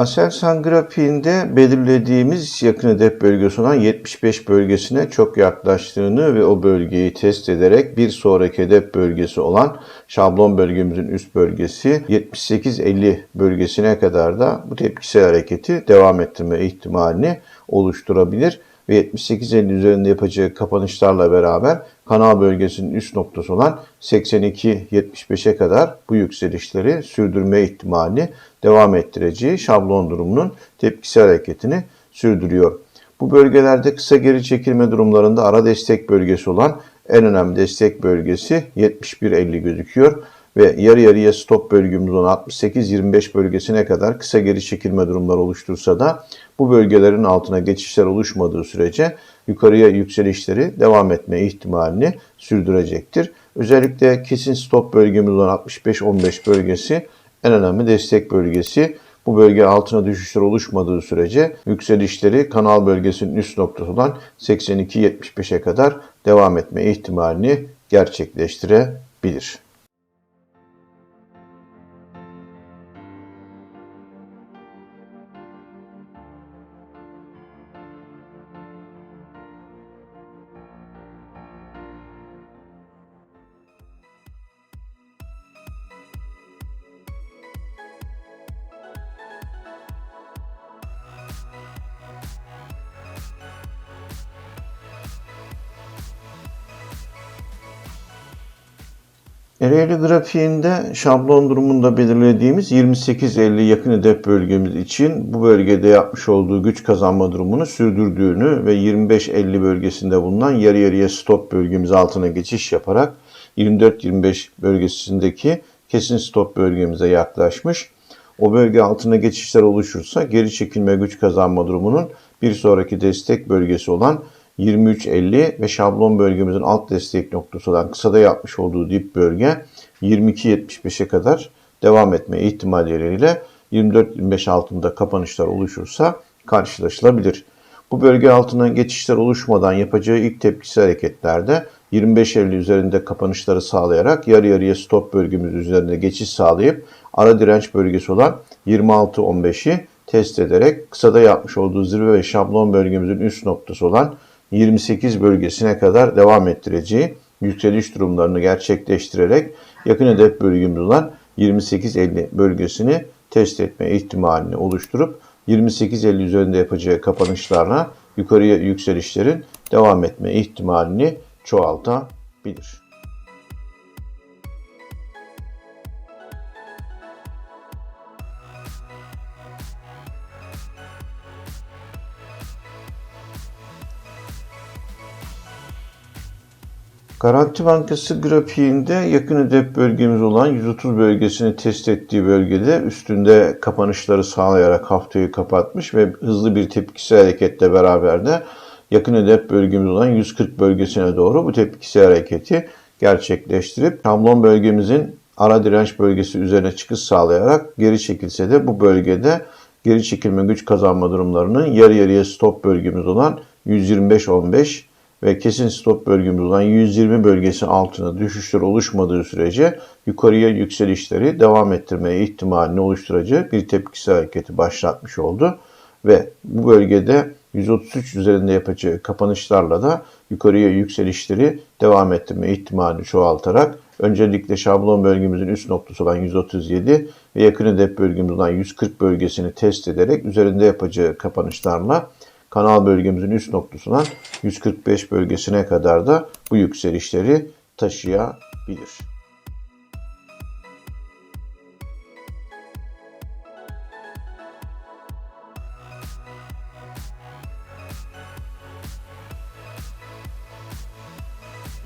Aselsan grafiğinde belirlediğimiz yakın hedef bölgesi olan 75 bölgesine çok yaklaştığını ve o bölgeyi test ederek bir sonraki hedef bölgesi olan şablon bölgemizin üst bölgesi 78-50 bölgesine kadar da bu tepkisel hareketi devam ettirme ihtimalini oluşturabilir ve 78-50 üzerinde yapacağı kapanışlarla beraber kanal bölgesinin üst noktası olan 82-75'e kadar bu yükselişleri sürdürme ihtimalini devam ettireceği şablon durumunun tepkisel hareketini sürdürüyor. Bu bölgelerde kısa geri çekilme durumlarında ara destek bölgesi olan en önemli destek bölgesi 71-50 gözüküyor ve yarı yarıya stop bölgemiz olan 68-25 bölgesine kadar kısa geri çekilme durumları oluştursa da bu bölgelerin altına geçişler oluşmadığı sürece yukarıya yükselişleri devam etme ihtimalini sürdürecektir. Özellikle kesin stop bölgemiz olan 65-15 bölgesi en önemli destek bölgesi. Bu bölge altına düşüşler oluşmadığı sürece yükselişleri kanal bölgesinin üst noktası olan 82-75'e kadar devam etme ihtimalini gerçekleştirebilir. Ereğli grafiğinde şablon durumunda belirlediğimiz 28-50 yakın hedef bölgemiz için bu bölgede yapmış olduğu güç kazanma durumunu sürdürdüğünü ve 25-50 bölgesinde bulunan yarı yarıya stop bölgemiz altına geçiş yaparak 24-25 bölgesindeki kesin stop bölgemize yaklaşmış. O bölge altına geçişler oluşursa geri çekilme güç kazanma durumunun bir sonraki destek bölgesi olan 23.50 ve şablon bölgemizin alt destek noktası olan kısada yapmış olduğu dip bölge 22.75'e kadar devam etme ihtimalleriyle 24-25 altında kapanışlar oluşursa karşılaşılabilir. Bu bölge altına geçişler oluşmadan yapacağı ilk tepkisi hareketlerde 25.50 üzerinde kapanışları sağlayarak yarı yarıya stop bölgemiz üzerinde geçiş sağlayıp ara direnç bölgesi olan 26.15'i test ederek kısada yapmış olduğu zirve ve şablon bölgemizin üst noktası olan 28 bölgesine kadar devam ettireceği yükseliş durumlarını gerçekleştirerek yakın hedef bölgemiz olan 28-50 bölgesini test etme ihtimalini oluşturup 28-50 üzerinde yapacağı kapanışlarla yukarıya yükselişlerin devam etme ihtimalini çoğaltabilir. Garanti Bankası grafiğinde yakın hedef bölgemiz olan 130 bölgesini test ettiği bölgede üstünde kapanışları sağlayarak haftayı kapatmış ve hızlı bir tepkisi hareketle beraber de yakın hedef bölgemiz olan 140 bölgesine doğru bu tepkisi hareketi gerçekleştirip şablon bölgemizin ara direnç bölgesi üzerine çıkış sağlayarak geri çekilse de bu bölgede geri çekilme güç kazanma durumlarının yarı yarıya stop bölgemiz olan 125-15 ve kesin stop bölgemiz olan 120 bölgesi altına düşüşler oluşmadığı sürece yukarıya yükselişleri devam ettirmeye ihtimalini oluşturacağı bir tepkisi hareketi başlatmış oldu. Ve bu bölgede 133 üzerinde yapacağı kapanışlarla da yukarıya yükselişleri devam ettirme ihtimalini çoğaltarak öncelikle şablon bölgemizin üst noktası olan 137 ve yakın hedef bölgemiz olan 140 bölgesini test ederek üzerinde yapacağı kapanışlarla kanal bölgemizin üst noktasından 145 bölgesine kadar da bu yükselişleri taşıyabilir.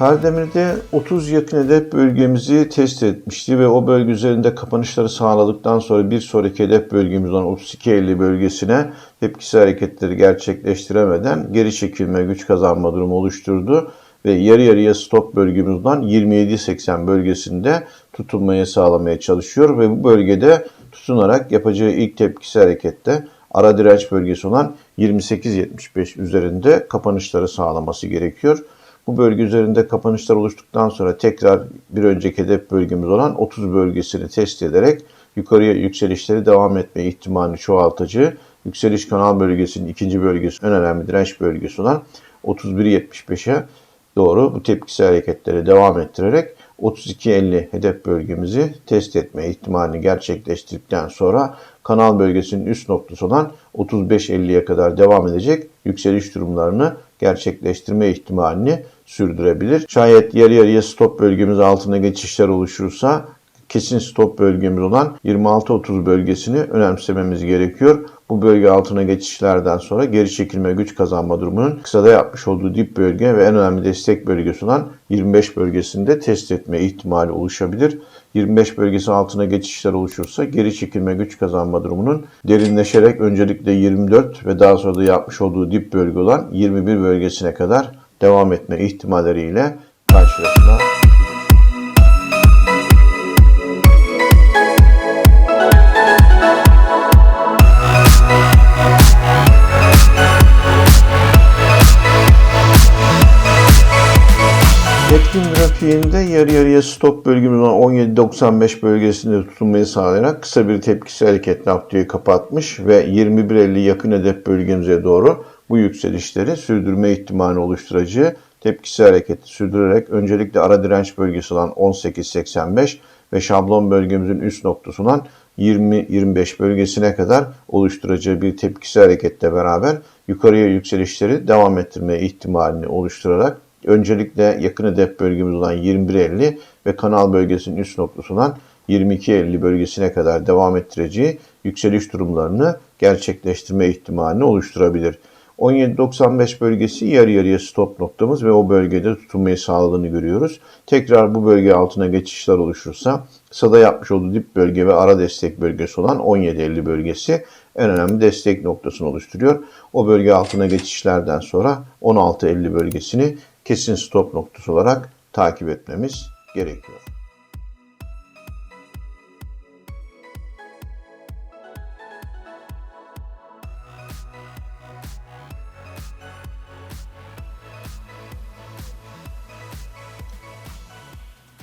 Kardemir'de 30 yakın hedef bölgemizi test etmişti ve o bölge üzerinde kapanışları sağladıktan sonra bir sonraki hedef bölgemiz olan 32.50 bölgesine tepkisi hareketleri gerçekleştiremeden geri çekilme güç kazanma durumu oluşturdu ve yarı yarıya stop bölgemizden 27.80 bölgesinde tutunmayı sağlamaya çalışıyor ve bu bölgede tutunarak yapacağı ilk tepkisi harekette ara direnç bölgesi olan 28.75 üzerinde kapanışları sağlaması gerekiyor. Bu bölge üzerinde kapanışlar oluştuktan sonra tekrar bir önceki hedef bölgemiz olan 30 bölgesini test ederek yukarıya yükselişleri devam etme ihtimalini çoğaltıcı yükseliş kanal bölgesinin ikinci bölgesi en önemli direnç bölgesi olan 31.75'e doğru bu tepkisel hareketleri devam ettirerek 32.50 hedef bölgemizi test etme ihtimalini gerçekleştirdikten sonra kanal bölgesinin üst noktası olan 35.50'ye kadar devam edecek yükseliş durumlarını gerçekleştirme ihtimalini sürdürebilir. Şayet yarı yarıya stop bölgemiz altına geçişler oluşursa kesin stop bölgemiz olan 26-30 bölgesini önemsememiz gerekiyor. Bu bölge altına geçişlerden sonra geri çekilme güç kazanma durumunun kısada yapmış olduğu dip bölge ve en önemli destek bölgesi olan 25 bölgesinde test etme ihtimali oluşabilir. 25 bölgesi altına geçişler oluşursa geri çekilme güç kazanma durumunun derinleşerek öncelikle 24 ve daha sonra da yapmış olduğu dip bölge olan 21 bölgesine kadar devam etme ihtimalleriyle karşılaşma Etkin grafiğinde yarı yarıya stop bölgemiz olan 17.95 bölgesinde tutunmayı sağlayarak kısa bir tepkisi hareketle haftayı kapatmış ve 21.50 yakın hedef bölgemize doğru bu yükselişleri sürdürme ihtimali oluşturacağı tepkisi hareketi sürdürerek öncelikle ara direnç bölgesi olan 18.85 ve şablon bölgemizin üst noktası olan 20-25 bölgesine kadar oluşturacağı bir tepkisi hareketle beraber yukarıya yükselişleri devam ettirme ihtimalini oluşturarak öncelikle yakın hedef bölgemiz olan 21.50 ve kanal bölgesinin üst noktası olan 22.50 bölgesine kadar devam ettireceği yükseliş durumlarını gerçekleştirme ihtimalini oluşturabilir. 17.95 bölgesi yarı yarıya stop noktamız ve o bölgede tutunmayı sağladığını görüyoruz. Tekrar bu bölge altına geçişler oluşursa kısada yapmış olduğu dip bölge ve ara destek bölgesi olan 17.50 bölgesi en önemli destek noktasını oluşturuyor. O bölge altına geçişlerden sonra 16.50 bölgesini kesin stop noktası olarak takip etmemiz gerekiyor.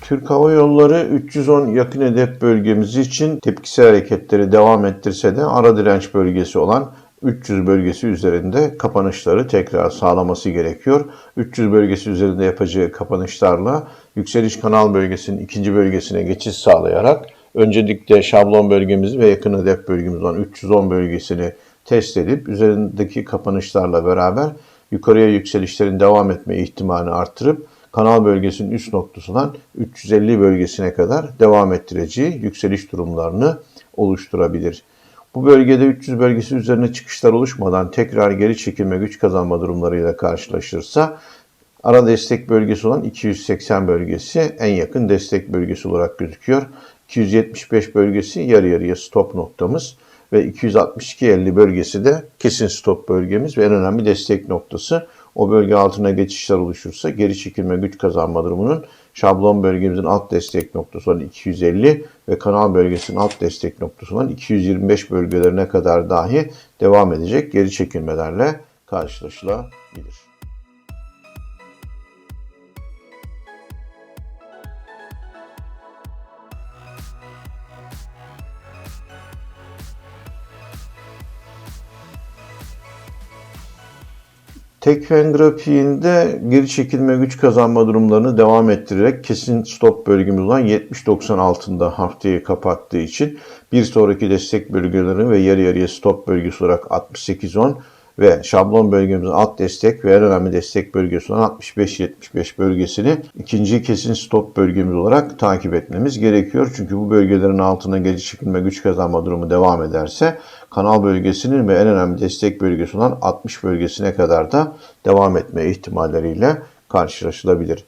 Türk Hava Yolları 310 yakın hedef bölgemiz için tepkisel hareketleri devam ettirse de ara direnç bölgesi olan 300 bölgesi üzerinde kapanışları tekrar sağlaması gerekiyor. 300 bölgesi üzerinde yapacağı kapanışlarla yükseliş kanal bölgesinin ikinci bölgesine geçiş sağlayarak öncelikle şablon bölgemizi ve yakın hedef bölgemiz olan 310 bölgesini test edip üzerindeki kapanışlarla beraber yukarıya yükselişlerin devam etme ihtimalini arttırıp kanal bölgesinin üst noktasından 350 bölgesine kadar devam ettireceği yükseliş durumlarını oluşturabilir. Bu bölgede 300 bölgesi üzerine çıkışlar oluşmadan tekrar geri çekilme güç kazanma durumlarıyla karşılaşırsa ara destek bölgesi olan 280 bölgesi en yakın destek bölgesi olarak gözüküyor. 275 bölgesi yarı yarıya stop noktamız ve 262.50 bölgesi de kesin stop bölgemiz ve en önemli destek noktası. O bölge altına geçişler oluşursa geri çekilme güç kazanma durumunun şablon bölgemizin alt destek noktası olan 250 ve kanal bölgesinin alt destek noktası olan 225 bölgelerine kadar dahi devam edecek geri çekilmelerle karşılaşılabilir. Tekfen grafiğinde geri çekilme güç kazanma durumlarını devam ettirerek kesin stop bölgemiz olan 70-90 altında haftayı kapattığı için bir sonraki destek bölgeleri ve yarı yarıya stop bölgesi olarak 68-10 ve şablon bölgemizin alt destek ve en önemli destek bölgesi olan 65-75 bölgesini ikinci kesin stop bölgemiz olarak takip etmemiz gerekiyor. Çünkü bu bölgelerin altına geri çekilme güç kazanma durumu devam ederse kanal bölgesinin ve en önemli destek bölgesi olan 60 bölgesine kadar da devam etme ihtimalleriyle karşılaşılabilir.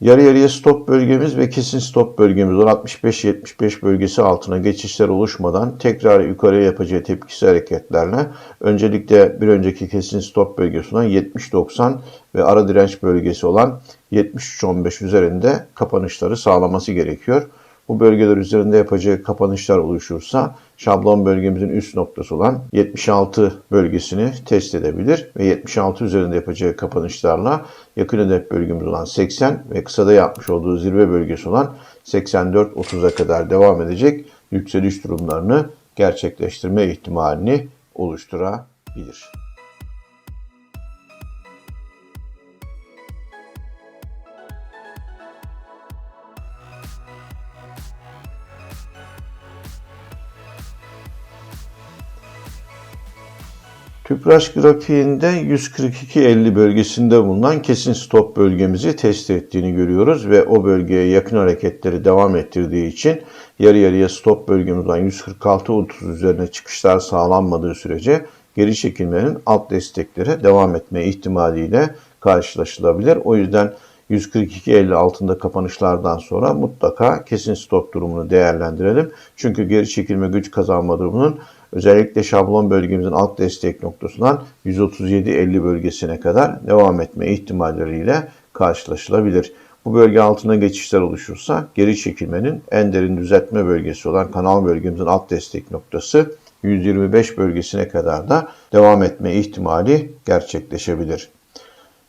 Yarı yarıya stop bölgemiz ve kesin stop bölgemiz olan 65-75 bölgesi altına geçişler oluşmadan tekrar yukarıya yapacağı tepkisi hareketlerle öncelikle bir önceki kesin stop bölgesi olan 70-90 ve ara direnç bölgesi olan 73-15 üzerinde kapanışları sağlaması gerekiyor. Bu bölgeler üzerinde yapacağı kapanışlar oluşursa şablon bölgemizin üst noktası olan 76 bölgesini test edebilir ve 76 üzerinde yapacağı kapanışlarla yakın hedef bölgemiz olan 80 ve kısada yapmış olduğu zirve bölgesi olan 84-30'a kadar devam edecek yükseliş durumlarını gerçekleştirme ihtimalini oluşturabilir. Tüpraş grafiğinde 142.50 bölgesinde bulunan kesin stop bölgemizi test ettiğini görüyoruz ve o bölgeye yakın hareketleri devam ettirdiği için yarı yarıya stop bölgemizden 146.30 üzerine çıkışlar sağlanmadığı sürece geri çekilmenin alt desteklere devam etme ihtimaliyle karşılaşılabilir. O yüzden 142.50 altında kapanışlardan sonra mutlaka kesin stop durumunu değerlendirelim. Çünkü geri çekilme güç kazanma durumunun özellikle şablon bölgemizin alt destek noktasından 137.50 bölgesine kadar devam etme ihtimalleriyle karşılaşılabilir. Bu bölge altına geçişler oluşursa geri çekilmenin en derin düzeltme bölgesi olan kanal bölgemizin alt destek noktası 125 bölgesine kadar da devam etme ihtimali gerçekleşebilir.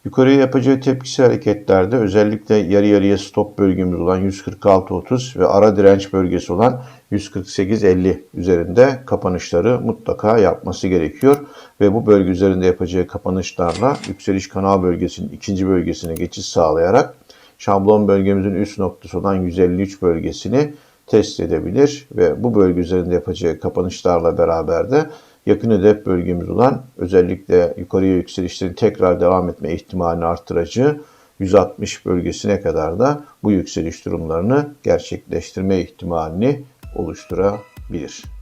Yukarıya yapacağı tepkisi hareketlerde özellikle yarı yarıya stop bölgemiz olan 146.30 ve ara direnç bölgesi olan 148.50 üzerinde kapanışları mutlaka yapması gerekiyor. Ve bu bölge üzerinde yapacağı kapanışlarla yükseliş kanal bölgesinin ikinci bölgesine geçiş sağlayarak şablon bölgemizin üst noktası olan 153 bölgesini test edebilir ve bu bölge üzerinde yapacağı kapanışlarla beraber de yakın hedef bölgemiz olan özellikle yukarıya yükselişlerin tekrar devam etme ihtimalini arttırıcı 160 bölgesine kadar da bu yükseliş durumlarını gerçekleştirme ihtimalini oluşturabilir.